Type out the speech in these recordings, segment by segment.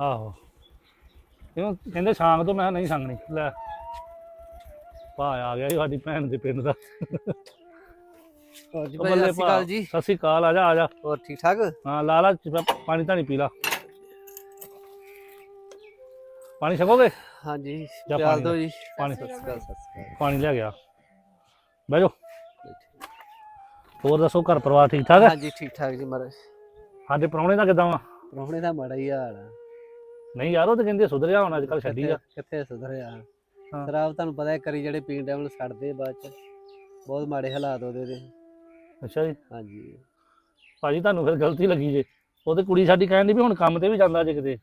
ਆਹੋ। ਇਹਨੂੰ ਕਹਿੰਦੇ ਸ਼ਾਮ ਤੋਂ ਮੈਂ ਕਿਹਾ ਨਹੀਂ ਸੰਗਣੀ ਲੈ। ਭਾ ਆ ਗਿਆ ਜੀ ਸਾਡੀ ਭੈਣ ਦੇ ਪਿੰਡ ਦਾ। ਹੋਰ ਜੀ ਉਹ ਭਾਈ ਬੱਲੇ ਸਤਿ ਸ਼੍ਰੀ ਭਾ। ਅਕਾਲ ਜੀ। ਸਤਿ ਸ਼੍ਰੀ ਅਕਾਲ ਆ ਜਾ ਆ ਜਾ। ਹੋਰ ਠੀਕ ਠਾਕ? ਹਾਂ ਲਾ ਲਾ ਚ- ਪਾਣੀ ਧਾਣੀ ਪੀ ਲਾ। ਪਾਣੀ ਛਕੋਗੇ? ਹਾਂਜੀ ਜਾ ਪਿਆਲ ਪਾਣੀ ਦੋ ਜੀ। ਪਾਣੀ ਸ਼੍ਰੀ ਅਕਾਲ ਸਤਿ ਸ਼੍ਰੀ ਅਕਾਲ। ਪਾਣੀ ਲੈ ਗਿਆ। ਬਹਿ ਜਾਓ। ਹੋਰ ਦੱਸੋ ਘਰ ਪਰਿਵਾਰ ਠੀਕ ਠਾਕ ਹੈ? ਹਾਂਜੀ ਠੀਕ ਠਾਕ ਜੀ ਮਹਾਰਾਜ। ਸਾਡੇ ਪ੍ਰਾਹੁਣੇ ਦਾ ਕਿਦਾਂ ਵਾ? ਪ੍ਰਾਹੁਣੇ ਦਾ ਮਾੜਾ ਹੀ ਹਾਲ ਆ। ਨਹੀਂ ਯਾਰ ਉਹ ਤੇ ਕਹਿੰਦੇ ਸੁਧਰਿਆ ਹੁਣ ਅੱਜ ਕੱਲ ਛੱਡੀ ਆ। ਕਿੱਥੇ- ਸੁਧਰਿਆ? ਹਾਂ। ਸ਼ਰਾਬ ਤੁਹਾਨੂੰ ਪਤਾ ਹੈ ਕਰੀ ਜਿਹੜੇ ਪੀਣ ਟਾਈਮ ਛੱਡਦੇ ਬਾਅਦ ਚ। ਬਹੁਤ ਮਾੜੇ ਹਾਲਾਤ ਉਹਦੇ ਦੇ। ਅੱਛਾ ਜੀ। ਹਾਂਜੀ। ਭਾਜੀ ਤੁਹਾਨੂੰ ਫਿਰ ਗਲਤੀ ਲੱਗੀ ਜੇ। ਉਹ ਤੇ ਕੁੜੀ ਸਾਡੀ ਕਹਿਣ ਦੀ ਵੀ ਹੁਣ ਕੰਮ ਤੇ ਵੀ ਜਾਂਦਾ ਜੇ ਕਿਤੇ।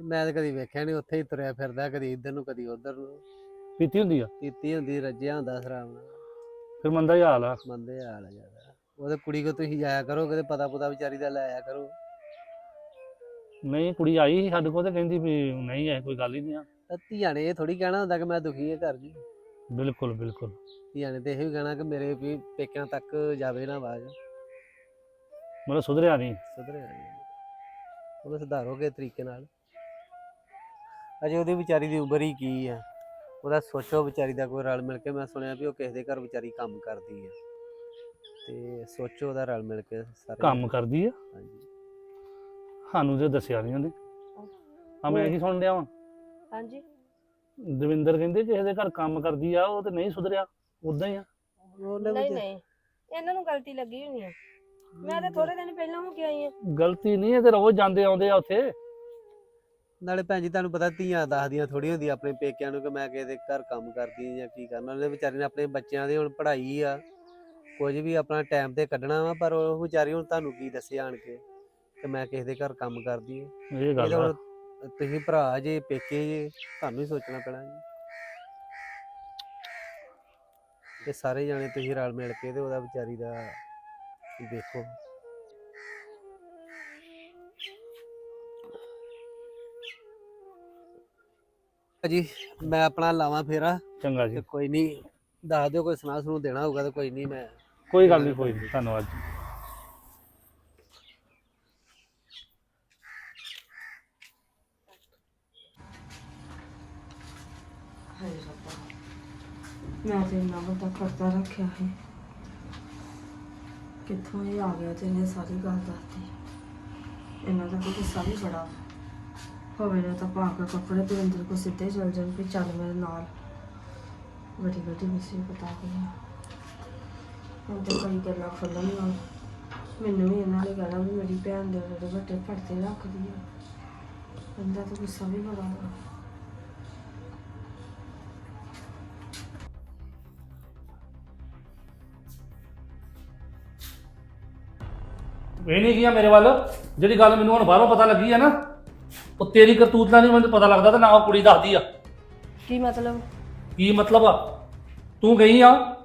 ਮੈਂ ਤਾਂ ਕਦੀ ਵੇਖਿਆ ਨਹੀਂ ਉੱਥੇ ਹੀ ਤੁਰਿਆ ਫਿਰਦਾ ਕਦੀ ਇੱਧਰ ਨੂੰ ਕਦੀ ਉੱਧਰ ਨੂੰ। ਪੀਤੀ ਹੁੰਦੀ ਆ? ਪੀਤੀ ਹੁੰਦੀ ਰੱਜਿਆ ਹੁੰਦਾ ਸ਼ਰਾਬ ਨਾਲ। ਫਿਰ ਮੰਦਾ ਹੀ ਹਾਲ ਆ। ਮੰਦੇ ਹਾਲ ਆ ਜ਼ਿਆਦਾ। ਉਹਦੇ ਕੁੜੀ ਕੋ ਤੁਸੀਂ ਜਾਇਆ ਕਰੋ ਕਦੇ ਪਤਾ ਪੁਤਾ ਵਿਚਾਰੀ ਦਾ ਲੈ ਆਇਆ ਕਰੋ। ਨਹੀਂ ਕੁੜੀ ਆਈ ਸੀ ਸਾਡੇ ਕੋਲ ਤੇ ਕਹਿੰਦੀ ਵੀ ਨਹੀਂ ਐ ਕੋਈ ਗੱਲ ਹੀ ਨਹੀਂ ਆ। ਤਾਂ ਧੀਆਂ ਨੇ ਇਹ ਥੋੜੀ ਕਹਿਣਾ ਹੁੰਦਾ ਕਿ ਮੈਂ ਦੁਖੀ ਹਾਂ ਘਰ ਜੀ ਬਿਲਕੁਲ ਬਿਲਕੁਲ। ਧੀਆਂ ਨੇ ਤੇ ਇਹ ਵੀ ਕਹਿਣਾ ਕਿ ਮੇਰੇ ਵੀ ਪੇਕਿਆਂ ਤੱਕ ਜਾਵੇ ਨਾ ਆਵਾਜ਼। ਮਤਲਬ ਸੁਧਰਿਆ ਨਹੀਂ। ਸੁਧਰਿਆ ਨਹੀਂ। ਉਹਨੂੰ ਸੁਧਾਰੋਗੇ ਤਰੀਕੇ ਨਾਲ। ਅਜੇ ਉਹਦੀ ਵਿਚਾਰੀ ਦੀ ਉਮਰ ਹੀ ਕੀ ਆ। ਉਹਦਾ ਸੋਚੋ ਵਿਚਾਰੀ ਦਾ ਕੋਈ ਰਲ ਮਿਲ ਕੇ ਮੈਂ ਸੁਣਿਆ ਵੀ ਉਹ ਕਿਸੇ ਦੇ ਘਰ ਵਿਚਾਰੀ ਕੰਮ ਕਰਦੀ ਆ। ਤੇ ਸੋਚੋ ਉਹਦਾ ਰਲ ਮਿਲ ਕੇ ਸਾਰੇ ਕੰਮ ਕਰਦੀ ਆ? ਹਾਂਜੀ। ਸਾਨੂੰ ਤੇ ਦੱਸਿਆ ਨਹੀਂ ਉਹਨੇ। ਆ ਮੈਂ ਇਹੀ ਸੁਣ ਲਿਆ ਵਾਂ। ਹਾਂਜੀ। ਦਵਿੰਦਰ ਕਹਿੰਦੇ ਕਿਸੇ ਦੇ ਘਰ ਕੰਮ ਕਰਦੀ ਆ ਉਹ ਤੇ ਨਹੀਂ ਸੁਧਰਿਆ ਉਦਾਂ ਹੀ ਆ। ਉਹਨੇ ਨਹੀਂ ਨਹੀਂ ਇਹਨਾਂ ਨੂੰ ਗਲਤੀ ਲੱਗੀ ਹੋਣੀ ਆ। ਮੈਂ ਤਾਂ ਥੋੜੇ ਦਿਨ ਪਹਿਲਾਂ ਹੋ ਕੇ ਆਈ ਆ। ਗਲਤੀ ਨਹੀਂ ਇਹ ਤੇ ਰੋਜ਼ ਜਾਂਦੇ ਆਉਂਦੇ ਆ ਉੱਥੇ। ਨਾਲੇ ਭੈਣ ਜੀ ਤੁਹਾਨੂੰ ਪਤਾ ਧੀਆਂ ਦੱਸਦੀਆਂ ਥੋੜੀ ਹੁੰਦੀ ਆਪਣੇ ਪੇਕਿਆਂ ਨੂੰ ਕਿ ਮੈਂ ਕਿਸੇ ਦੇ ਘਰ ਕੰਮ ਕਰਦੀ ਜਾਂ ਕੀ ਕਰਨਾ। ਉਹਨੇ ਵਿਚਾਰੀ ਨੇ ਆਪਣੇ ਬੱਚਿਆਂ ਦੀ ਹੁਣ ਪੜ੍ਹਾਈ ਆ। ਕੁਝ ਵੀ ਆਪਣਾ ਟਾਈਮ ਤੇ ਕੱਢਣਾ ਵਾ ਪਰ ਉਹ ਵਿਚਾਰੀ ਹੁਣ ਤੁਹਾਨੂੰ ਕੀ ਦੱਸੇ ਆਣ ਕੇ। ਕਿ ਮੈਂ ਕਿਸੇ ਦੇ ਘਰ ਕੰਮ ਕਰਦੀ ਹਾਂ ਇਹ ਇਹ ਗੱਲ ਤਾਂ ਆ ਤੁਸੀਂ ਭਰਾ ਜੇ ਪੇਕੇ ਜੇ ਤੁਹਾਨੂੰ ਹੀ ਸੋਚਣਾ ਪੈਣਾ ਜੀ। ਤੇ ਸਾਰੇ ਜਾਣੇ ਤੁਸੀਂ ਰਲ ਮਿਲ ਕੇ ਤੇ ਉਹਦਾ ਵਿਚਾਰੀ ਦਾ ਦੇਖੋ। ਜੀ ਮੈਂ ਆਪਣਾ ਲਾਵਾਂ ਫੇਰਾ। ਚੰਗਾ ਤੇ ਜੀ ਕੋਈ ਨਹੀਂ ਦੱਸ ਦਿਓ ਕੋਈ ਸੁਣਾ ਸੁਣੂ ਦੇਣਾ ਹੋਊਗਾ ਤਾਂ ਕੋਈ ਨਹੀਂ ਮੈਂ ਕੋਈ ਗੱਲ ਨਹੀਂ ਕੋਈ ਨਹੀਂ। ਧੰਨਵਾਦ ਜੀ ਹਾਏ ਰੱਬਾ ਮੈਂ ਤੇ ਇੰਨਾ ਵੱਡਾ ਕਰਤਾ ਰੱਖਿਆ ਹੈ ਕਿੱਥੋਂ ਇਹ ਆ ਗਿਆ ਤੇ ਇਹਨੇ ਸਾਰੀ ਗੱਲ ਦੱਸਦੀ ਇਹਨਾਂ ਦਾ ਕੋਈ ਗੁੱਸਾ ਵੀ ਬੜਾ। ਹੋਵੇ ਨਾ ਤਾਂ ਪਾ ਕੇ ਕੱਪੜੇ ਤੇ ਅੰਦਰ ਕੋ ਸਿੱਧੇ ਚਲ ਜਾਣ ਵੀ ਚੱਲ ਮੇਰੇ ਨਾਲ। ਵੱਡੀ ਵੱਡੀ ਮਿਸੀ ਪਤਾ ਗਈ ਹੁਣ ਤੇ ਕਈ ਗੱਲਾਂ ਖੁੱਲਣੀਆਂ ਮੈਨੂੰ ਵੀ ਇਹਨਾਂ ਨੇ ਕਹਿਣਾ ਵੀ ਮੇਰੀ ਭੈਣ ਦੇ ਵੱਡੇ ਵੱਡੇ ਪਰਦੇ ਰੱਖਦੀ ਆ। ਇਹਦਾ ਤਾਂ ਗੁੱਸਾ ਵੀ ਬੜਾ ਵਾ। ਇਹ ਨਹੀਂ ਗਿਆ ਮੇਰੇ ਵੱਲ। ਜਿਹੜੀ ਗੱਲ ਮੈਨੂੰ ਹੁਣ ਬਾਹਰੋਂ ਪਤਾ ਲੱਗੀ ਆ ਨਾ ਉਹ ਤੇਰੀ ਕਰਤੂਤ ਨਾਲ ਨਹੀਂ ਮੈਨੂੰ ਪਤਾ ਲੱਗਦਾ ਤੇ ਨਾ ਉਹ ਕੁੜੀ ਦੱਸਦੀ ਆ। ਕੀ ਮਤਲਬ? ਕੀ ਮਤਲਬ ਆ? ਤੂੰ ਗਈ ਆ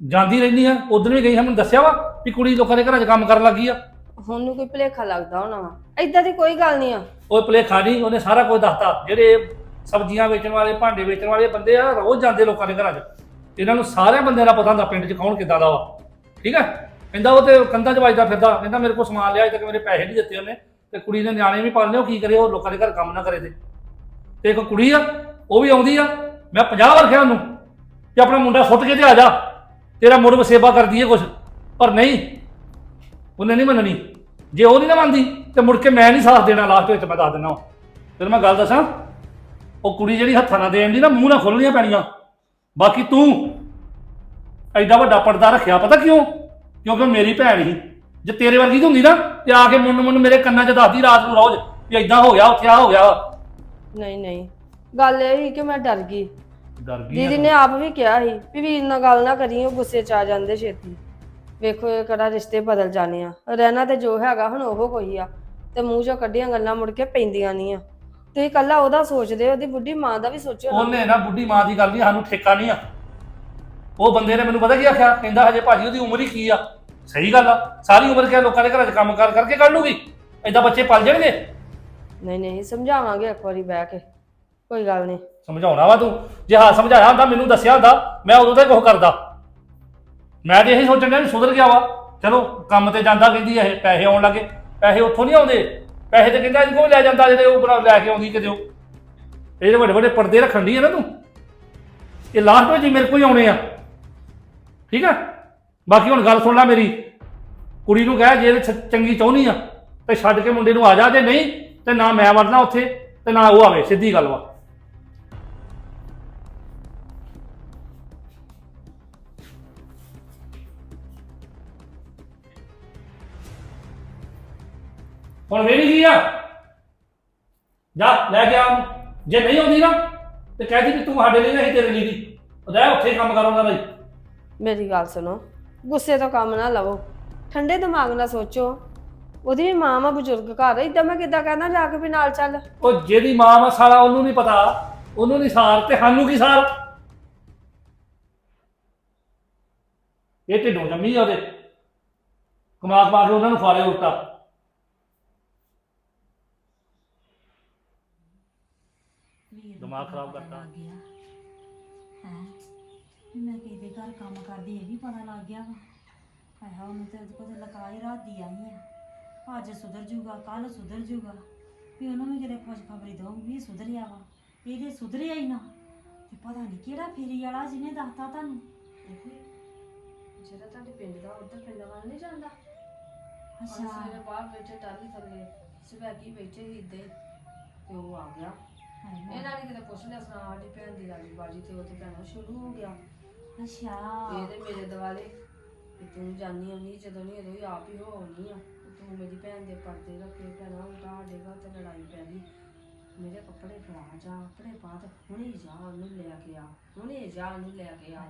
ਜਾਂਦੀ ਰਹਿੰਦੀ ਆ ਉਦੋਂ ਵੀ ਗਈ ਆ ਮੈਨੂੰ ਦੱਸਿਆ ਵਾ ਵੀ ਕੁੜੀ ਲੋਕਾਂ ਦੇ ਘਰਾਂ 'ਚ ਕੰਮ ਕਰਨ ਲੱਗੀ ਆ। ਹੁਣ ਨੂੰ ਕੋਈ ਭੁਲੇਖਾ ਲੱਗਦਾ ਹੋਣਾ ਵਾ। ਏਦਾਂ ਦੀ ਕੋਈ ਗੱਲ ਨਹੀਂ ਆ। ਉਹ ਪਲੇ ਖਾਣੀ ਉਹਨੇ ਸਾਰਾ ਕੁਝ ਦੱਸਤਾ। ਜਿਹੜੇ ਸਬਜ਼ੀਆਂ ਵੇਚਣ ਵਾਲੇ ਭਾਂਡੇ ਵੇਚਣ ਵਾਲੇ ਬੰਦੇ ਆ ਰੋਜ਼ ਜਾਂਦੇ ਲੋਕਾਂ ਦੇ ਘਰਾਂ 'ਚ। ਇਹਨਾਂ ਨੂੰ ਸਾਰੇ ਬੰਦਿਆਂ ਦਾ ਪਤਾ ਹੁੰਦਾ ਪਿੰਡ 'ਚ ਕੌਣ ਕਿੱਦਾਂ ਦਾ ਵਾ। ਠੀਕ ਹੈ ਕਹਿੰਦਾ ਉਹ ਤੇ ਕੰਧਾਂ 'ਚ ਵੱਜਦਾ ਫਿਰਦਾ, ਕਹਿੰਦਾ ਮੇਰੇ ਕੋਲ ਸਮਾਨ ਲਿਆ, ਅਜੇ ਤੱਕ ਮੇਰੇ ਪੈਸੇ ਨਹੀਂ ਦਿੱਤੇ ਉਹਨੇ। ਤੇ ਕੁੜੀ ਦੇ ਨਿਆਣੇ ਵੀ ਪਾਲਨੇ ਉਹ ਕੀ ਕਰੇ, ਉਹ ਲੋਕਾਂ ਦੇ ਘਰ ਕੰਮ ਨਾ ਕਰੇ ਤੇ। ਤੇ ਇੱਕ ਕੁੜੀ ਆ, ਉਹ ਵੀ ਆਉਂਦੀ ਆ, ਮੈਂ 50 ਵਰਖਿਆ ਉਹਨੂੰ ਕਿ ਆਪਣਾ ਮੁੰਡਾ ਸੁੱਟ ਕੇ ਤੇ ਆ ਜਾ, ਤੇਰਾ ਮੁੜ ਵਸੇਬਾ ਕਰਦੀ ਏ ਕੁਛ। ਪਰ ਨਹੀਂ, ਉਹਨੇ ਨਹੀਂ ਮੰਨਣੀ। ਜੇ ਉਹ ਨਹੀਂ ਨਾ ਮੰਨਦੀ, ਤੇ ਮੁੜ ਕੇ ਮੈਂ ਨਹੀਂ ਸਾਥ ਦੇਣਾ ਲਾਸਟ ਵਿੱਚ ਮੈਂ ਦੱਸ ਦਿੰਦਾ ਫਿਰ ਮੈਂ ਗੱਲ ਦੱਸਾਂ, ਉਹ ਕੁੜੀ ਜਿਹੜੀ ਹੱਥਾਂ ਨਾਲ ਦੇਣ ਦੀ ਨਾ, ਮੂੰਹ ਨਾਲ ਖੋਲਣੀਆਂ ਪੈਣੀਆਂ। ਬਾਕੀ ਤੂੰ ਐਡਾ ਵੱਡਾ ਪਰਦਾ ਰੱਖਿਆ, ਪਤਾ ਕਿਉਂ? ਕਿਉਂਕਿ ਉਹ ਮੇਰੀ ਭੈਣ ਸੀ ਜੇ ਤੇਰੇ ਵਰਗੀ ਦੀ ਹੁੰਦੀ ਨਾ ਤੇ ਆ ਕੇ ਮੁੰਨ ਮੁੰਨ ਮੇਰੇ ਕੰਨਾਂ 'ਚ ਦੱਸਦੀ ਰਾਤ ਨੂੰ ਰੋਜ਼ ਵੀ ਐਦਾਂ ਹੋ ਗਿਆ ਉੱਥੇ ਆ ਹੋ ਗਿਆ। ਨਹੀਂ ਨਹੀਂ। ਗੱਲ ਇਹ ਸੀ ਕਿ ਮੈਂ ਡਰ ਗਈ। ਡਰ ਗਈ ਦੀਦੀ ਨੇ ਆਪ ਵੀ ਕਿਹਾ ਸੀ ਵੀ ਵੀਰ ਨਾਲ ਗੱਲ ਨਾ ਕਰੀ ਉਹ ਗੁੱਸੇ ਚ ਆ ਜਾਂਦੇ ਛੇਤੀ। ਵੇਖੋ ਇਹ ਕਿਹੜਾ ਰਿਸ਼ਤੇ ਬਦਲ ਜਾਣੇ ਆ। ਰਹਿਣਾ ਤੇ ਜੋ ਹੈਗਾ ਹੁਣ ਉਹ ਕੋਈ ਆ। ਤੇ ਮੂੰਹ ਚੋਂ ਕੱਢੀਆਂ ਗੱਲਾਂ ਮੁੜ ਕੇ ਪੈਂਦੀਆਂ ਨਹੀਂ ਆ। ਤੁਸੀਂ ਕੱਲਾ ਉਹਦਾ ਸੋਚਦੇ ਹੋ, ਉਹਦੀ ਬੁੱਢੀ ਮਾਂ ਦਾ ਵੀ ਸੋਚੋ ਨਾ। ਉਹਨੇ ਨਾ ਬੁੱਢੀ ਮਾਂ ਦੀ ਗੱਲ ਨਹੀਂ ਸਾਨੂੰ ਠੇਕਾ ਨਹੀਂ ਆ। ਉਹ ਬੰਦੇ ਨੇ ਮੈਨੂੰ ਪਤਾ ਕੀ ਆਖਿਆ? ਕਹਿੰਦਾ ਹਜੇ ਭਾਜੀ ਉਹਦੀ ਉਮਰ ਹੀ ਕੀ ਆ? ਸਹੀ ਗੱਲ ਆ ਸਾਰੀ ਉਮਰ ਕਿਆ ਲੋਕਾਂ ਦੇ ਘਰਾਂ 'ਚ ਕੰਮ ਕਰ ਕਰਕੇ ਕੱਢ ਲੂਗੀ। ਐਦਾਂ ਬੱਚੇ ਪਲ ਜਾਣਗੇ। ਨਹੀਂ ਨਹੀਂ ਸਮਝਾਵਾਂਗੇ ਇੱਕ ਵਾਰੀ ਬਹਿ ਕੇ ਕੋਈ ਗੱਲ ਨਹੀਂ। ਸਮਝਾਉਣਾ ਵਾ ਤੂੰ। ਜੇ ਹਾਂ ਸਮਝਾਇਆ ਹੁੰਦਾ ਮੈਨੂੰ ਦੱਸਿਆ ਹੁੰਦਾ ਮੈਂ ਉਦੋਂ ਤਾਂ ਕੁਝ ਕਰਦਾ। ਮੈਂ ਤੇ ਇਹ ਸੋਚਣ ਡਿਆ ਵੀ ਸੁਧਰ ਗਿਆ ਵਾ। ਚਲੋ ਕੰਮ ਤੇ ਜਾਂਦਾ ਕਹਿੰਦੀ ਇਹ ਪੈਸੇ ਆਉਣ ਲੱਗੇ। ਪੈਸੇ ਉੱਥੋਂ ਨਹੀਂ ਆਉਂਦੇ। ਪੈਸੇ ਤੇ ਕਹਿੰਦਾ ਇਹਨੂੰ ਲੈ ਜਾਂਦਾ ਜਿਹੜੇ ਉਹ ਬਣਾ ਲੈ ਕੇ ਆਉਂਦੀ ਕਿਤੇ ਉਹ। ਇਹਦੇ ਵੱਡੇ ਵੱਡੇ ਪਰਦੇ ਰੱਖਣ ਦੀ ਹੈ ਨਾ ਤੂੰ। ਇਹ ਲਾਸਟ ਵਿੱਚ ਹੀ ਮੇਰੇ ਕੋਲ ਹੀ ਆਉਣੇ ਆ। ਠੀਕ ਆ? ਬਾਕੀ ਹੁਣ ਗੱਲ ਸੁਣ ਲੈ ਮੇਰੀ। ਕੁੜੀ ਨੂੰ ਕਹਿ, ਜੇ ਚ- ਚੰਗੀ ਚਾਹੁੰਦੀ ਆ, ਤੇ ਛੱਡ ਕੇ ਮੁੰਡੇ ਨੂੰ ਆ ਜਾ, ਜੇ ਨਹੀਂ, ਤੇ ਨਾ ਮੈਂ ਵੜਨਾ ਉੱਥੇ, ਤੇ ਨਾ ਉਹ ਆਵੇ, ਸਿੱਧੀ ਗੱਲ ਵਾ। ਹੁਣ ਵੇਰੀ ਕੀ ਆ? ਜਾ, ਲੈ ਕੇ ਆ ਉਹਨੂੰ। ਜੇ ਨਹੀਂ ਆਉਂਦੀ ਨਾ, ਤੇ ਕਹਿ ਦੀ ਕਿ ਤੂੰ ਸਾਡੇ ਲਈ ਨਹੀਂ ਤੇਰੇ ਲਈ ਦੀ ਰਹਿ ਉੱਥੇ ਹੀ ਕੰਮ ਕਰਾਂਗਾ ਬਈ। ਮੇਰੀ ਗੱਲ ਸੁਣੋ। ਗੁੱਸੇ ਤੋਂ ਕੰਮ ਨਾ ਲਵੋ। ਠੰਡੇ ਦਿਮਾਗ ਨਾਲ ਸੋਚੋ। ਉਹਦੀ ਵੀ ਮਾਂ ਵਾ ਬਜ਼ੁਰਗ ਘਰ ਇਦਾਂ ਮੈਂ ਕਿੱਦਾਂ ਕਹਿਣਾ ਜਾ ਕੇ ਵੀ ਨਾਲ ਚੱਲ। ਉਹ ਜਿਹਦੀ ਮਾਂ ਵਾ ਸਾਲਾ ਉਹਨੂੰ ਨਹੀਂ ਪਤਾ, ਉਹਨੂੰ ਨਹੀਂ ਸਾਰ ਤੇ ਸਾਨੂੰ ਕੀ ਸਾਰ? ਇਹ ਢਿੱਡੋਂ ਜੰਮੀ ਆ ਉਹਦੇ। ਕਮਾ ਕਮਾ ਕੇ ਉਹਨਾਂ ਨੂੰ ਫਾਲੇ ਉਲਟਾ। ਦਿਮਾਗ ਖਰਾਬ ਕਰਤਾ। ਹੈ ਮੈਂ ਕਿਹਦੇ ਘਰ ਕੰਮ ਕਰਦੀ ਇਹ ਵੀ ਪਤਾ ਲੱਗ ਗਿਆ ਵਾ। ਆਇਆ ਉਹਨੂੰ ਤੇ ਉਹਦੇ ਕੋਲ ਲਕਾਈ ਰਾਤ ਦੀ ਆਈ ਆ। ਅੱਜ ਸੁਧਰ ਜੂਗਾ ਕੱਲ ਸੁਧਰ ਜੂਗਾ। ਵੀ ਉਹਨੂੰ ਵੀ ਕਿਤੇ ਖੁਸ਼ ਖਬਰੀ ਦਊਂਗੀ ਵੀ ਸੁਧਰਿਆ ਵਾ। ਇਹਦੇ ਸੁਧਰਿਆ ਹੀ ਨਾ ਤੇ ਪਤਾ ਨਹੀਂ ਕਿਹੜਾ ਫੇਰੀ ਵਾਲਾ ਜਿਹਨੇ ਦੱਸਤਾ ਤੁਹਾਨੂੰ। ਜਿਹੜਾ ਤੁਹਾਡੇ ਪਿੰਡ ਦਾ ਉਧਰ ਪਿੰਡ ਵੱਲ ਨਹੀਂ ਜਾਂਦਾ। ਅੱਛਾ। ਸਵੇਰੇ ਬਾਹਰ ਬੈਠੇ ਟਾਲੀ ਥੱਲੇ ਸਵੈਗੀ ਬੈਠੇ ਸੀ ਇੱਦਾਂ ਹੀ ਤੇ ਉਹ ਆ ਗਿਆ। ਹਾਏ ਹਾਏ। ਇਹਨਾਂ ਨੇ ਕਿਤੇ ਪੁੱਛ ਲਿਆ ਸੁਣਾ ਸਾਡੀ ਭੈਣ ਦੀ ਰਾਜੀ ਬਾਜੀ ਤੇ ਉਹ ਤੇ ਭੈਣਾ ਸ਼ੁਰੂ ਹੋ ਗਿਆ। ਅੱਛਾ। ਇਹਦੇ ਮੇਰੇ ਦਿਵਾਲੇ ਕਿ ਤੂੰ ਜਾਨੀ ਆਉਣੀ ਜਦੋਂ ਨਹੀਂ ਉਦੋਂ ਹੀ ਆਪ ਹੀ ਹੋ ਆਉਣੀ ਆ ਤੇ ਤੂੰ ਮੇਰੀ ਭੈਣ ਦੇ ਪਰਦੇ ਰੱਖੇ ਭੈਣਾ ਸਾਡੇ ਘਰ ਤੇ ਲੜਾਈ ਪੈ ਗਈ। ਮੇਰੇ ਕੱਪੜੇ ਫੜਾ ਜਾ ਆਪਣੇ ਬਾਅਦ ਹੁਣੇ ਜਾ ਉਹਨੂੰ ਲੈ ਕੇ ਆ ਹੁਣੇ ਜਾ ਉਹਨੂੰ ਲੈ ਕੇ ਆ।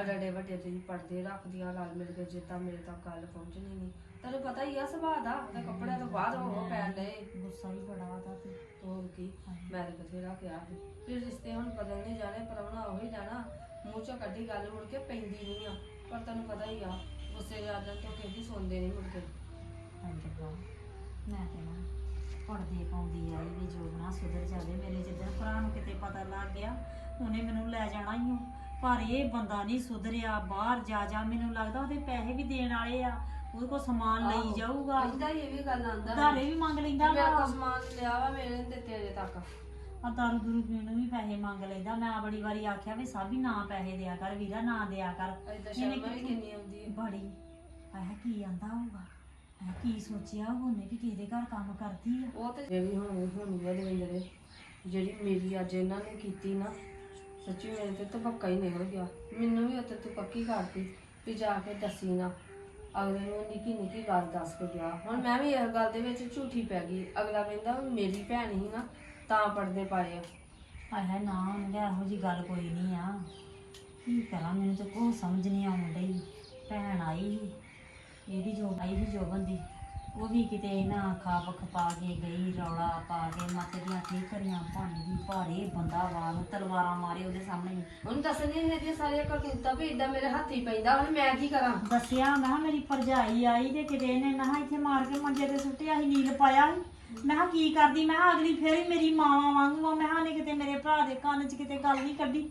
ਅਡੜੇ ਵੱਡੇ ਤੁਸੀਂ ਪਰਦੇ ਰੱਖਦੀਆਂ ਰਲ ਮਿਲ ਕੇ ਜਿੱਦਾਂ ਮੇਰੇ ਤੱਕ ਗੱਲ ਪਹੁੰਚਣੀ ਨਹੀਂ। ਤੈਨੂੰ ਪਤਾ ਹੀ ਆ ਸੁਭਾਅ ਦਾ ਤੇ ਕੱਪੜਿਆਂ ਤੋਂ ਬਾਅਦ ਉਹ ਪੈਣ ਲਏ ਗੁੱਸਾ ਹੀ ਬੜਾ ਆਦਾ ਤੇ। ਹੋਰ ਕੀ ਮੈਂ ਤਾਂ ਬਥੇਰਾ ਕਿਹਾ। ਫਿਰ ਰਿਸ਼ਤੇ ਹੁਣ ਬਦਲਨੇ ਜਾਣੇ ਪਰਵਣਾ ਉਹ ਹੀ ਜਾਣਾ। ਮੂੰਹ ਚੋਂ ਕੱਢੀ ਗੱਲ ਮੁੜ ਕੇ ਪੈਂਦੀ ਨਹੀਂ ਆ। ਪਰ ਤੈਨੂੰ ਪਤਾ ਹੀ ਆ ਗੁੱਸੇ ਆਦਤ ਤੋਂ ਕਿਹਦੀ ਸੁਣਦੇ ਨਹੀਂ ਮੁੜ ਕੇ। ਮੈਂ ਪੜਦੇ ਪਾਉਂਦੀ ਆਈ ਵੀ ਜੋ ਨਾ ਸੁਧਰ ਜਾਵੇ ਮੇਰੇ ਜਿੱਦਾਂ ਭਰਾ ਨੂੰ ਕਿਤੇ ਪਤਾ ਲੱਗ ਗਿਆ ਉਹਨੇ ਮੈਨੂੰ ਲੈ ਜਾਣਾ ਹੀ ਹੋ ਪਰ ਇਹ ਬੰਦਾ ਨਹੀਂ ਸੁਧਰਿਆ ਬਾਹਰ ਜਾ ਜਾ ਮੈਨੂੰ ਲੱਗਦਾ ਉਹਦੇ ਪੈਸੇ ਵੀ ਦੇਣ ਵਾਲੇ ਆ। ਉਹਦੇ ਕੋਲ ਸਮਾਨ ਲਈ ਆਹੋ। ਜਾਊਗਾ। ਇਦਾਂ ਹੀ ਇਹ ਵੀ ਗੱਲ ਆਂਦਾ ਧਾਰੇ ਵੀ ਮੰਗ ਲੈਂਦਾ ਮੇਰਾ ਕੋਲ ਸਮਾਨ ਲਿਆ ਵਾ ਮੇਰੇ ਨੇ ਦਿੱਤੇ ਅਜੇ ਤੱਕ। ਆ ਦਾਰੂ ਦੂਰੂ ਪੀਣ ਨੂੰ ਵੀ ਪੈਸੇ ਮੰਗ ਲੈਂਦਾ ਮੈਂ ਬੜੀ ਵਾਰੀ ਆਖਿਆ ਵੀ ਸਾਬੀ ਨਾ ਪੈਸੇ ਦਿਆ ਕਰ ਵੀਰਾ ਨਾ ਦਿਆ ਕਰ। ਸ਼ਰਮ ਵੀ ਕਿੱਥੋਂ- ਕਿੰਨੀ ਆਉਂਦੀ ਹੈ। ਬੜੀ। ਆਹ ਕੀ ਆਂਦਾ ਹੋਊਗਾ? ਆਹ ਕੀ ਸੋਚਿਆ ਉਹਨੇ ਵੀ ਕਿਹਦੇ ਘਰ ਕੰਮ ਕਰਦੀ ਆ? ਉਹ ਤੇ ਜਿਹੜੀ ਹੁਣ ਹੁਣ ਦਵਿੰਦਰੇ ਜਿਹੜੀ ਮੇਰੀ ਅੱਜ ਇਹਨਾਂ ਨੇ ਕੀਤੀ ਨਾ ਸੱਚੀ ਮੇਰੇ ਤੇ ਤਬੱਕਾ ਹੀ ਨਿਕਲ ਗਿਆ। ਮੈਨੂੰ ਵੀ ਉੱਤੇ ਤੂੰ ਪੱਕੀ ਕਰਤੀ ਵੀ ਜਾ ਕੇ ਦੱਸੀ ਨਾ। ਅਗਲੇ ਨੂੰ ਨਿੱਕੀ ਨਿੱਕੀ ਗੱਲ ਦੱਸ ਕੇ ਗਿਆ। ਹੁਣ ਮੈਂ ਵੀ ਇਸ ਗੱਲ ਦੇ ਵਿੱਚ ਝੂਠੀ ਪੈ ਗਈ। ਅਗਲਾ ਕਹਿੰਦਾ ਵੀ ਮੇਰੀ ਭੈਣ ਹੀ ਨਾ ਤਾਂ ਪੜਦੇ ਪਾਏ ਆ। ਆਹ ਨਾ ਉਹਨੇ ਇਹੋ ਜੀ ਗੱਲ ਕੋਈ ਨਹੀਂ ਆ। ਕੀ ਕਰਾਂ ਮੈਨੂੰ ਤਾਂ ਕੋਈ ਸਮਝ ਨਹੀਂ ਆਉਣ ਡਈ। ਭੈਣ ਆਈ ਸੀ, ਇਹਦੀ ਜੋ ਆਈ ਵੀ ਜੋ ਬੰਦੀ ਉਹ ਵੀ ਕਿਤੇ ਨਾ ਖਾਪ ਖਪਾ ਕੇ ਗਈ ਰੌਲਾ ਪਾ ਕੇ ਮੱਤ ਦੀਆਂ ਠੀਕਰੀਆਂ ਭੰਨ ਗਈ ਭਾਰੇ ਬੰਦਾ ਵਾ ਤਲਵਾਰਾਂ ਮਾਰੇ ਉਹਦੇ ਸਾਹਮਣੇ। ਹੀ। ਹੁਣ ਦੱਸਣੀ ਇਹਦੀਆਂ ਸਾਰੀਆਂ ਕਰਤੂਤਾਂ ਵੀ ਇਦਾਂ ਮੇਰੇ ਹੱਥੀ ਪੈਂਦਾ ਹੁਣ ਮੈਂ ਕੀ ਕਰਾਂ? ਦੱਸਿਆ ਮੈਂ ਕਿਹਾ ਮੇਰੀ ਭਰਜਾਈ ਆਈ ਤੇ ਕਿਤੇ ਇਹਨੇ ਮੈਂ ਇੱਥੇ ਮਾਰ ਕੇ ਮੰਜੇ ਤੇ ਸੁੱਟਿਆ ਸੀ ਨੀਲ ਪਾਇਆ ਸੀ। ਮੈਂ ਕਿਹਾ, ਕੀ ਕਰਦੀ? ਮੈਂ ਕਿਹਾ, ਅਗਲੀ ਫੇਰ ਹੀ ਮੇਰੀ ਮਾਵਾ ਵਾਂਗੂ ਮੈਂ ਕਿਹਾ ਨੇ ਕਿਤੇ ਮੇਰੇ ਭਰਾ ਦੇ ਕੰਨ 'ਚ ਕਿਤੇ ਗੱਲ ਨਹੀਂ ਕੱਢੀ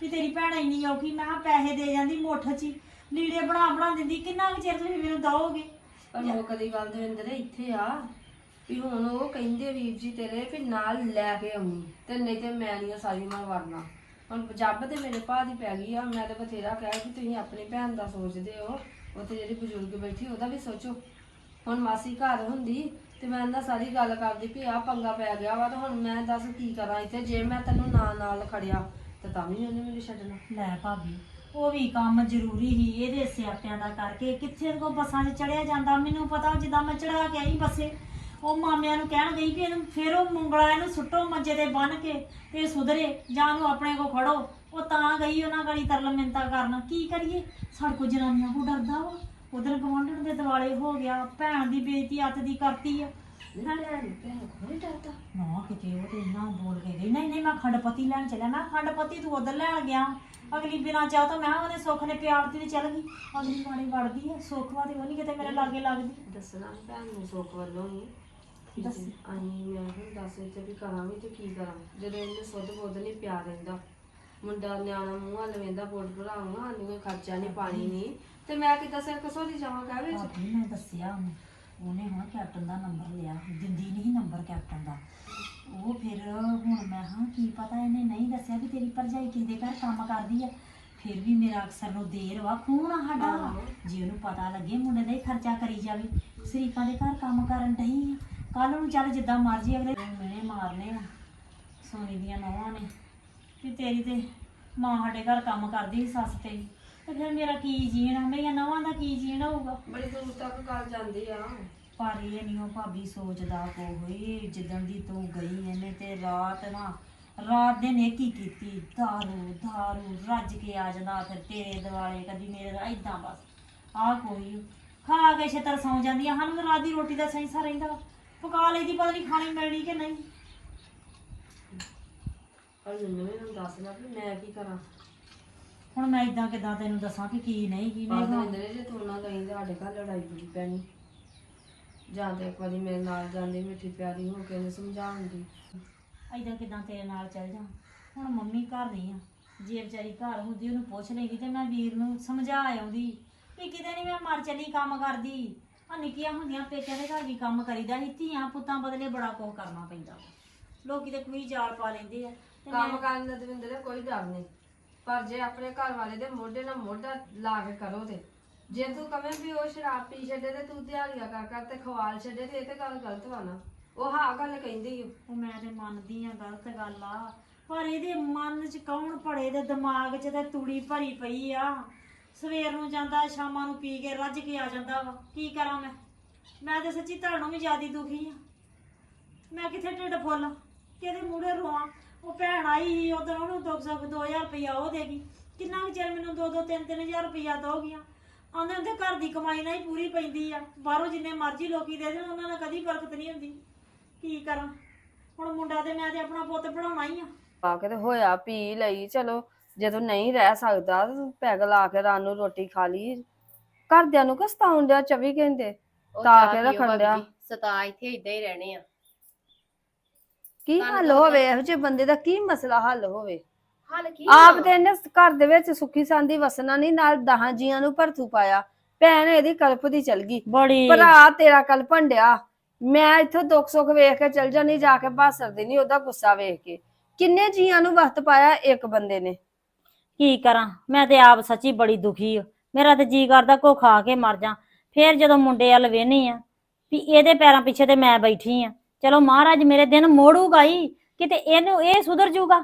ਕਿ ਤੇਰੀ ਭੈਣ ਇੰਨੀ ਔਖੀ। ਮੈਂ ਕਿਹਾ, ਪੈਸੇ ਦੇ ਜਾਂਦੀ ਮੁੱਠ 'ਚ ਹੀ। ਲੀੜੇ ਬਣਾ ਬਣਾ ਦਿੰਦੀ। ਕਿੰਨਾ ਕੁ ਚਿਰ ਤੁਸੀਂ ਮੈਨੂੰ ਦਓਗੇ ਪਰ ਮੁੱਕ ਦੀ ਗੱਲ ਦਵਿੰਦਰੇ ਇੱਥੇ ਆ ਵੀ ਹੁਣ ਉਹ ਕਹਿੰਦੇ ਵੀਰ ਜੀ ਤੇਰੇ ਵੀ ਨਾਲ ਲੈ ਕੇ ਆਉਣੀ। ਤੇ ਨਹੀਂ ਤੇ ਮੈਂ ਨਹੀਂ ਸਾਰੀ ਉਮਰ ਵਰਨਾ। ਹੁਣ ਜੱਬ ਤੇ ਮੇਰੇ ਭਾ ਦੀ ਪੈ ਗਈ ਆ। ਮੈਂ ਤੇ ਬਥੇਰਾ ਕਿਹਾ ਕਿ ਤੁਸੀਂ ਆਪਣੀ ਭੈਣ ਦਾ ਸੋਚਦੇ ਹੋ। ਉੱਥੇ ਜਿਹੜੀ ਬਜ਼ੁਰਗ ਬੈਠੀ, ਉਹਦਾ ਵੀ ਸੋਚੋ। ਹੁਣ ਮਾਸੀ ਘਰ ਹੁੰਦੀ ਤੇ ਮੈਂ ਇਹਨਾਂ ਸਾਰੀ ਗੱਲ ਕਰਦੀ ਵੀ ਆ, ਪੰਗਾ ਪੈ ਗਿਆ ਵਾ ਤੇ ਹੁਣ ਮੈਂ ਦੱਸ ਕੀ ਕਰਾਂ ਇੱਥੇ, ਜੇ ਮੈਂ ਤੈਨੂੰ ਨਾਲ ਨਾਲ ਖੜਿਆ, ਤੇ ਤਾਂ ਵੀ ਉਹਨੇ ਮੈਨੂੰ ਛੱਡਣਾ। ਲੈ ਭਾਬੀ, ਉਹ ਵੀ ਕੰਮ ਜ਼ਰੂਰੀ ਹੀ, ਇਹਦੇ ਸਿਆਪਿਆਂ ਦਾ ਕਰਕੇ ਕਿੱਥੇ ਕੋ ਬੱਸਾਂ 'ਚ ਚੜਿਆ ਜਾਂਦਾ? ਮੈਨੂੰ ਪਤਾ ਜਿੱਦਾਂ ਮੈਂ ਚੜਾ ਕੇ ਆਈ ਬੱਸੇ, ਉਹ ਮਾਮਿਆਂ ਨੂੰ ਕਹਿਣ ਗਈ ਵੀ ਇਹਨੂੰ ਫੇਰ ਉਹ ਮੁੰਗਲਾ ਇਹਨੂੰ ਸੁੱਟੋ ਮੰਜੇ ਤੇ ਬੰਨ ਕੇ ਤੇ ਸੁਧਰੇ, ਜਾਂ ਨੂੰ ਆਪਣੇ ਕੋ ਖੜੋ। ਉਹ ਤਾਂ ਗਈ ਉਹਨਾਂ ਗਲੀ ਤਰਲ ਮਿੰਤਾ ਕਰਨ। ਕੀ ਕਰੀਏ? ਸਾਡੇ ਕੋ ਜਨਾਨੀਆਂ ਕੋ ਡਰਦਾ ਵਾ। ਉਧਰ ਗਵਾਂਢਣ ਦੇ ਦਿਵਾਲੇ ਹੋ ਗਿਆ ਭੈਣ ਦੀ ਬੇਇੱਜ਼ਤੀ ਅੱਤ ਦੀ ਕਰਤੀ ਆ। ਭੈਣ ਭੈਣ ਕੋਈ ਡਰਦਾ। ਨਾ ਕਿਤੇ ਉਹ ਤੇ ਇੰਨਾ ਬੋਲ ਕੇ ਗਈ। ਨਹੀਂ ਨਹੀਂ ਮੈਂ ਖੰਡਪਤੀ ਲੈਣ ਚੱਲਿਆ। ਮੈਂ ਕਿਹਾ, ਖੰਡਪਤੀ ਤੂੰ ਉਧਰ ਲੈਣ ਗਿਆ। ਅਗਲੀ ਬਿਨਾਂ ਚਾਹ ਤੋਂ ਮੈਂ ਕਿਹਾ ਉਹਨੇ ਸੁੱਖ ਨੇ ਪਿਆਰ ਤੇ ਚੱਲ ਗਈ। ਅਗਲੀ ਵੜਦੀ ਆ ਸੁੱਖ ਵਾ ਤੇ ਉਹ ਨਹੀਂ ਕਿਤੇ ਮੇਰੇ ਲਾਗੇ ਲੱਗਦੀ। ਦੱਸਣਾ ਨੀ ਭੈਣ ਨੂੰ ਸੁੱਖ ਵੱਲੋਂ ਹੀ ਦੱਸ। ਆਈ ਮੈਂ ਹੁਣ ਦੱਸ ਤੇ ਵੀ ਕਰਾਂ ਵੀ ਤੇ ਕੀ ਕਰਾਂ। ਜਦੋਂ ਇਹਨੂੰ ਸੁੱਧ ਬੁੱਧ ਨਹੀਂ ਪਿਆ ਰਹਿੰਦਾ। ਮੁੰਡਾ ਨਿਆਣਾ ਮੂੰਹ ਵੱਲ ਵੇਂਦਾ ਬੋੜ ਭਰਾਉਂਗਾ ਸਾਨੂੰ ਕੋਈ ਖਰਚਾ ਨਹੀਂ ਪਾਣੀ ਨਹੀਂ ਤੇ ਮੈਂ ਕਿੱਦਾਂ ਸਿਰ ਕਸੋਲੀ ਜਾਵਾਂ ਕਹਿ ਵਿੱਚ? ਭਾਬੀ ਮੈਂ ਦੱਸਿਆ ਉਹਨੂੰ। ਉਹਨੇ ਹੁਣ ਕੈਪਟਨ ਦਾ ਨੰਬਰ ਲਿਆ ਦਿੰਦੀ ਨਹੀਂ ਨੰਬਰ ਕੈਪਟਨ ਦਾ। ਉਹ ਫਿਰ ਹੁਣ ਮੈਂ ਹਾਂ ਕੀ ਪਤਾ ਇਹਨੇ ਨਹੀਂ ਦੱਸਿਆ ਵੀ ਤੇਰੀ ਭਰਜਾਈ ਕਿਹਦੇ ਘਰ ਕੰਮ ਕਰਦੀ ਆ। ਫਿਰ ਵੀ ਮੇਰਾ ਅਕਸਰ ਨੂੰ ਦੇਰ ਵਾ ਖੂਨ ਆ ਸਾਡਾ। ਜੇ ਉਹਨੂੰ ਪਤਾ ਲੱਗੇ ਮੁੰਡੇ ਦਾ ਹੀ ਖਰਚਾ ਕਰੀ ਜਾਵੇ ਸਰੀਕਾਂ ਦੇ ਘਰ ਕੰਮ ਕਰਨ ਡਈ ਆ। ਕੱਲ ਨੂੰ ਚੱਲ ਜਿੱਦਾਂ ਮਰਜ਼ੀ ਅਗਲੇ ਮਿਹਣੇ ਮਾਰਨੇ ਆ ਸੋਨੀ ਦੀਆਂ ਨੌਵਾਂ ਨੇ। ਵੀ ਤੇਰੀ ਤੇ ਮਾਂ ਸਾਡੇ ਘਰ ਕੰਮ ਕਰਦੀ ਸੀ ਸੱਸ ਤੇ ਤੇ ਫਿਰ ਮੇਰਾ ਕੀ ਜੀਣ ਮੇਰੀਆਂ ਨੌਵਾਂ ਦਾ ਕੀ ਜੀਣ ਹੋਊਗਾ? ਬੜੀ ਦੂਰ ਤੱਕ ਗੱਲ ਜਾਂਦੀ ਆ। ਪਰ ਇਹ ਨਹੀਂ ਉਹ ਭਾਬੀ ਸੋਚਦਾ ਕੋ ਹੋਈ ਜਿੱਦਣ ਦੀ ਤੂੰ ਗਈ ਇਹਨੇ ਤੇ ਰਾਤ ਨਾ ਰਾਤ ਦਿਨ ਇੱਕ ਹੀ ਕੀਤੀ। ਦਾਰੂ ਦਾਰੂ ਰੱਜ ਕੇ ਆ ਜਾਂਦਾ ਫਿਰ ਤੇਰੇ ਦਿਵਾਲੇ ਕਦੀ ਮੇਰੇ ਦਾ ਇਦਾਂ ਬਸ। ਆ ਕੋਈ ਖਾ ਕੇ ਛੇਤਰ ਸੌ ਜਾਂਦੀ ਆ। ਤਾਂ ਰਾਤ ਦੀ ਰੋਟੀ ਦਾ ਸੈਂਸਾ ਰਹਿੰਦਾ ਵਾ। ਪਕਾ ਲਈਦੀ ਪਤਾ ਨਹੀਂ ਖਾਣੀ ਮਿਲਣੀ ਕਿ ਨਹੀਂ। ਪਰ ਮੈਨੂੰ ਇਹਨੂੰ ਦੱਸ ਲੈ ਵੀ ਮੈਂ ਕੀ ਕਰਾਂ। ਹੁਣ ਮੈਂ ਇਦਾਂ ਕਿਦਾਂ ਤੈਨੂੰ ਦੱਸਾਂ ਕਿ ਕੀ ਨਹੀਂ ਕੀ ਨਹੀਂ ਬਾਦ ਇੰਦਰੇ ਜੇ ਤੂੰ ਨਾ ਤੇ ਸਾਡੇ ਘਰ ਲੜਾਈ ਪਈ ਪੈਣੀ। ਜਾਂ ਤੇ ਇੱਕ ਵਾਰੀ ਮੇਰੇ ਨਾਲ ਜਾਂਦੀ ਮਿੱਠੀ ਪਿਆਰੀ ਹੋ ਕੇ ਉਹਨੂੰ ਸਮਝਾਉਂਦੀ ਐਦਾਂ ਕਿਦਾਂ ਤੇਰੇ ਨਾਲ ਚੱਲ ਜਾ ਹੁਣ ਮੰਮੀ ਘਰ ਨਹੀਂ ਆ। ਜੇ ਵਿਚਾਰੀ ਘਰ ਹੁੰਦੀ ਉਹਨੂੰ ਪੁੱਛ ਲੈਂਦੀ ਤੇ ਮੈਂ ਵੀਰ ਨੂੰ ਸਮਝਾ ਆਉਂਦੀ। ਵੀ ਕਿਤੇ ਨਹੀਂ ਮੈਂ ਮਰ ਚਲੀ ਕੰਮ ਕਰਦੀ। ਆ ਨਿੱਕੀਆਂ ਹੁੰਦੀਆਂ ਪੇਕਿਆਂ ਦੇ ਘਰ ਵੀ ਕੰਮ ਕਰੀਦਾ ਸੀ। ਧੀਆਂ ਪੁੱਤਾਂ ਬਦਲੇ ਬੜਾ ਕੁਝ ਕਰਨਾ ਪੈਂਦਾ। ਲੋਕੀ ਤੇ ਕੋਈ ਜਾਲ ਪਾ ਲੈਂਦੇ ਆ। ਕੰਮ ਕਰਨ ਦਾ ਦਵਿੰਦਰ ਕੋਈ ਡਰ ਨਹੀਂ। ਪਰ ਜੇ ਆਪਣੇ ਘਰ ਵਾਲੇ ਦੇ ਮੋਢੇ ਨਾਲ ਮੋਢਾ ਲਾ ਕੇ ਕਰੋ ਤੇ। ਜੇ ਤੂੰ ਕਵੇਂ ਵੀ ਉਹ ਸ਼ਰਾਬ ਪੀ ਛੱਡੇ ਤੇ ਤੂੰ ਦਿਹਾੜੀਆਂ ਕਰ ਕਰ ਤੇ ਖਵਾਲ ਛੱਡੇ ਤੇ ਇਹ ਤੇ ਗੱਲ ਗਲਤ ਵਾ ਨਾ। ਉਹ ਹਾਂ ਗੱਲ ਕਹਿੰਦੀ ਓ ਉਹ ਮੈਂ ਤੇ ਮੰਨਦੀ ਆ ਗਲਤ ਗੱਲ ਆ। ਪਰ ਇਹਦੇ ਮਨ 'ਚ ਕੌਣ ਭੜੇ ਦੇ ਦਿਮਾਗ 'ਚ ਤੇ ਤੂੜੀ ਭਰੀ ਪਈ ਆ? ਸਵੇਰ ਨੂੰ ਜਾਂਦਾ ਸ਼ਾਮਾਂ ਨੂੰ ਪੀ ਕੇ ਰੱਜ ਕੇ ਆ ਜਾਂਦਾ ਵਾ। ਕੀ ਕਰਾਂ ਮੈਂ? ਮੈਂ ਤੇ ਸੱਚੀ ਤੁਹਾਨੂੰ ਵੀ ਜ਼ਿਆਦੀ ਦੁਖੀ ਆ। ਮੈਂ ਕਿੱਥੇ ਢਿੱਡ ਫੁੱਲ? ਕਿਹਦੇ ਮੂਹਰੇ ਰੋਵਾਂ? ਉਹ ਭੈਣ ਆਈ ਸੀ ਉਦੋਂ ਉਹਨੂੰ ਦੁੱਖ ਸੁੱਖ 2000 ਰੁਪਇਆ ਉਹ ਦੇਗੀ ਕਿੰਨਾ ਕੁ ਚਿਰ ਮੈਨੂੰ 2-2 3-3000 ਰੁਪਇਆ ਦੋਗੀਆਂ ਆਂਦੇ ਹੁੰਦੇ ਘਰ ਦੀ ਕਮਾਈ ਨਾਲ ਹੀ ਪੂਰੀ ਪੈਂਦੀ ਆ। ਬਾਹਰੋਂ ਜਿੰਨੇ ਮਰਜ਼ੀ ਲੋਕੀ ਦੇ ਦੇਣ ਉਹਨਾਂ ਨਾਲ ਕਦੀ ਬਰਕਤ ਨਹੀਂ ਹੁੰਦੀ। ਕੀ ਕਰਾਂ? ਹੁਣ ਮੁੰਡਾ ਤੇ ਮੈਂ ਤੇ ਆਪਣਾ ਪੁੱਤ ਪੜਾਉਣਾ ਹੀ ਆ। ਆ ਕੇ ਤੇ ਹੋਇਆ ਪੀ ਲਈ ਚਲੋ ਜਦੋਂ ਨਹੀਂ ਰਹਿ ਸਕਦਾ ਪੈਗ ਲਾ ਕੇ ਰਾਤ ਨੂੰ ਰੋਟੀ ਖਾ ਲਈ। ਘਰਦਿਆਂ ਨੂੰ ਕਿਸ ਤਾਉਂ ਡਿਆ 24 ਘੰਟੇ? ਉਹ ਤਾਂ ਕੇ ਰੱਖਣ ਡਿਆ। ਸਤਾ ਇੱਥੇ ਇਦਾਂ ਹੀ ਰਹਿਣੇ ਆ। ਕੀ ਹੱਲ ਹੋਵੇ? ਇਹੋ ਜਿਹੇ ਬੰਦੇ ਦਾ ਕੀ ਮਸਲਾ ਹੱਲ ਹੋਵੇ? ਹਾਲ ਕੀ ਆਪ? ਤੇ ਇਹਨੇ ਘਰ ਦੇ ਵਿੱਚ ਸੁੱਖੀ ਸਾਂਦੀ ਵਸਣਾ ਨਹੀਂ ਨਾਲ ਦਹਾਂ ਜੀਆਂ ਨੂੰ ਭਰਥੂ ਪਾਇਆ। ਭੈਣ ਇਹਦੀ ਕਲਪਦੀ ਚਲ ਗਈ। ਬੜੀ। ਭਰਾ ਤੇਰਾ ਕਲਪਣ ਡਿਆ ਮੈਂ ਇੱਥੋਂ ਦੁੱਖ ਸੁੱਖ ਵੇਖ ਕੇ ਚਲ ਜਾਣੀ ਜਾ ਕੇ ਬਾਸਰਦੀ ਨਹੀਂ ਉਹਦਾ ਗੁੱਸਾ ਵੇਖ ਕੇ। ਕਿੰਨੇ ਜੀਆਂ ਨੂੰ ਵਕਤ ਪਾਇਆ ਇੱਕ ਬੰਦੇ ਨੇ? ਕੀ ਕਰਾਂ? ਮੈਂ ਤੇ ਆਪ ਸੱਚੀ ਬੜੀ ਦੁਖੀ ਆ। ਮੇਰਾ ਤੇ ਜੀ ਕਰਦਾ ਕੋ ਖਾ ਕੇ ਮਰ ਜਾ। ਫੇਰ ਜਦੋਂ ਮੁੰਡੇ ਵੱਲ ਵੇਹਨੀ ਆ ਵੀ ਇਹਦੇ ਪੈਰਾਂ ਪਿੱਛੇ ਤੇ ਮੈਂ ਬੈਠੀ ਆ। ਚਲੋ ਮਹਾਰਾਜ ਮੇਰੇ ਦਿਨ ਮੋੜੂਗਾ ਹੀ ਕਿਤੇ ਇਹਨੂੰ ਇਹ ਸੁਧਰ ਜਾਊਗਾ।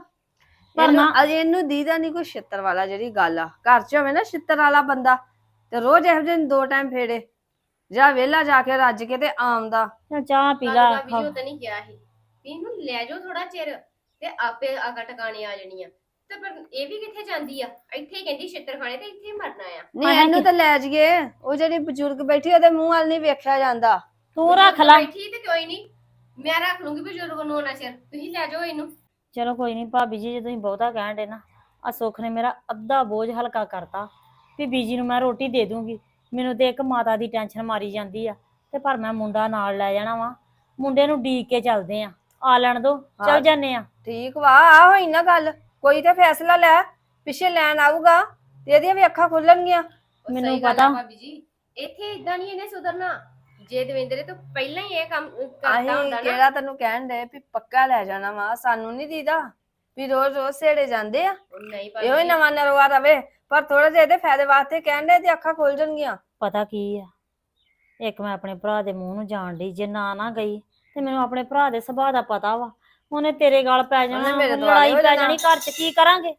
ਪਰ ਇਹਨੂੰ ਨਾ ਅਜੇ ਇਹਨੂੰ ਦੀਦਾ ਨਹੀਂ ਕੋਈ ਛਿੱਤਰ ਵਾਲਾ ਜਿਹੜੀ ਗੱਲ ਆ। ਘਰ 'ਚ ਹੋਵੇ ਨਾ ਛਿੱਤਰ ਵਾਲਾ ਬੰਦਾ ਤੇ ਰੋਜ਼ ਇਹੋ ਜਿਹੇ ਨੂੰ ਦੋ ਟਾਈਮ ਫੇੜੇ। ਜਾਂ ਵਿਹਲਾ ਜਾ ਕੇ ਰੱਜ ਕੇ ਤੇ ਆਮਦਾ ਚੱਲ ਚਾਹ ਪੀ ਲਾ ਭਾਬੀ ਜੀ ਉਤਾਂ ਨਹੀਂ ਕਿਹਾ ਸੀ। ਵੀ ਇਹਨੂੰ ਲੈ ਜਾਓ ਥੋੜਾ ਚਿਰ ਤੇ ਆਪੇ ਆਗਾ ਟਿਕਾਣੇ ਆ ਜਾਣੀਆਂ ਤੇ ਪਰ ਇਹ ਵੀ ਕਿੱਥੇ ਜਾਂਦੀ ਆ? ਇੱਥੇ ਹੀ ਕਹਿੰਦੀ ਛਿੱਤਰ ਖਾਣੇ ਤੇ ਇੱਥੇ ਹੀ ਮਰਨਾ ਆ। ਨਹੀਂ ਇਹਨੂੰ ਤਾਂ ਲੈ ਜਗੇ ਉਹ ਜਿਹੜੀ ਬਜ਼ੁਰਗ ਬੈਠੀ ਉਹਦੇ ਮੂੰਹ ਵੱਲ ਨਹੀਂ ਵੇਖਿਆ ਜਾਂਦਾ। ਤੂੰ ਰੱਖ ਲੈ। ਬੈਠੀ ਤੇ ਕੋਈ ਨਹੀਂ ਮੈਂ ਰੱਖ ਲੂੰਗੀ ਬਜ਼ੁਰਗ ਨੂੰ ਉਹਨਾਂ ਚਿਰ। ਤੁਸੀਂ ਲੈ ਜਾਓ ਇਹਨੂੰ। ਚਲੋ ਕੋਈ ਨਹੀਂ ਭਾਬੀ ਜੀ ਜੇ ਤੁਸੀਂ ਬਹੁਤਾ ਕਹਿਣ ਦੇ ਨਾ ਆ ਸੁੱਖ ਨੇ ਮੇਰਾ ਅੱਧਾ ਬੋਝ ਹਲਕਾ ਕਰਤਾ। ਵੀ ਬੀਜੀ ਨੂੰ ਮੈਂ ਰੋਟੀ ਦੇ ਦੂੰਗੀ। ਮੈਨੂੰ ਤੇ ਇੱਕ ਮਾਤਾ ਦੀ ਟੈਨਸ਼ਨ ਮਾਰੀ ਜਾਂਦੀ ਆ। ਤੇ ਪਰ ਮੈਂ ਮੁੰਡਾ ਨਾਲ ਲੈ ਜਾਣਾ ਵਾ। ਮੁੰਡੇ ਨੂੰ ਡੀਕ ਕੇ ਚੱਲਦੇ ਆ। ਆ ਲੈਣ ਦੋ। ਹਾਂ। ਚੱਲ ਜਾਂਦੇ ਆ। ਠੀਕ ਵਾ ਆ ਹੋਈ ਨਾ ਗੱਲ। ਕੋਈ ਤੇ ਫੈਸਲਾ ਲੈ। ਪਿੱਛੇ ਲੈਣ ਆਊਗਾ ਤੇ ਇਹਦੀਆਂ ਵੀ ਅੱਖਾਂ ਖੁੱਲਣਗੀਆਂ। ਉਹ ਮੈਨੂੰ ਸਹੀ ਗੱਲ ਆ ਪਤਾ। ਭਾਬੀ ਜੀ। ਇੱਥੇ ਇਦਾਂ ਨਹੀਂ ਇਹਨੇ ਸੁਧਰਨਾ। ਜੇ ਦਵਿੰਦਰੇ ਤੋਂ ਪਹਿਲਾਂ ਹੀ ਇਹ ਕੰਮ ਕਰਦਾ ਅਸੀਂ ਹੁੰਦਾ ਨਾ। ਕਿਹੜਾ ਤੈਨੂੰ ਕਹਿਣ ਦੇ ਵੀ ਪੱਕਾ ਲੈ ਜਾਣਾ ਵਾ ਸਾਨੂੰ ਨਹੀਂ ਦੀਦਾ। ਵੀ ਰੋਜ਼ ਰੋਜ਼ ਸੇੜੇ ਜਾਂਦੇ ਆ। ਉਹ ਨਹੀਂ ਭਾਬੀ ਇਹੋ ਹੀ ਨਵਾਂ ਨਰਵਾ ਰਵੇ ਪਰ ਥੋੜਾ ਜਿਹਾ ਇਹਦੇ ਫਾਇਦੇ ਵਾਸਤੇ ਕਹਿਣ ਦੇ ਤੇ ਅੱਖਾਂ ਖੁੱਲ ਜਾਣਗੀਆਂ। ਪਤਾ ਕੀ ਆ? ਇੱਕ ਮੈਂ ਆਪਣੇ ਭਰਾ ਦੇ ਮੂੰਹ ਨੂੰ ਜਾਣ ਲਈ ਜੇ ਨਾ ਨਾ ਗਈ ਤੇ ਮੈਨੂੰ ਆਪਣੇ ਭਰਾ ਦੇ ਸੁਭਾਅ ਦਾ ਪਤਾ ਵਾ। ਉਹਨੇ ਤੇਰੇ ਗਾਲ ਪੈ ਜਾਣਾ ਮੇਰੇ ਦੁਆਲੇ ਲੜਾਈ ਹੋ ਪੈ ਜਾਣਾ। ਜਾਣੀ ਘਰ 'ਚ ਕੀ ਕਰਾਂਗੇ?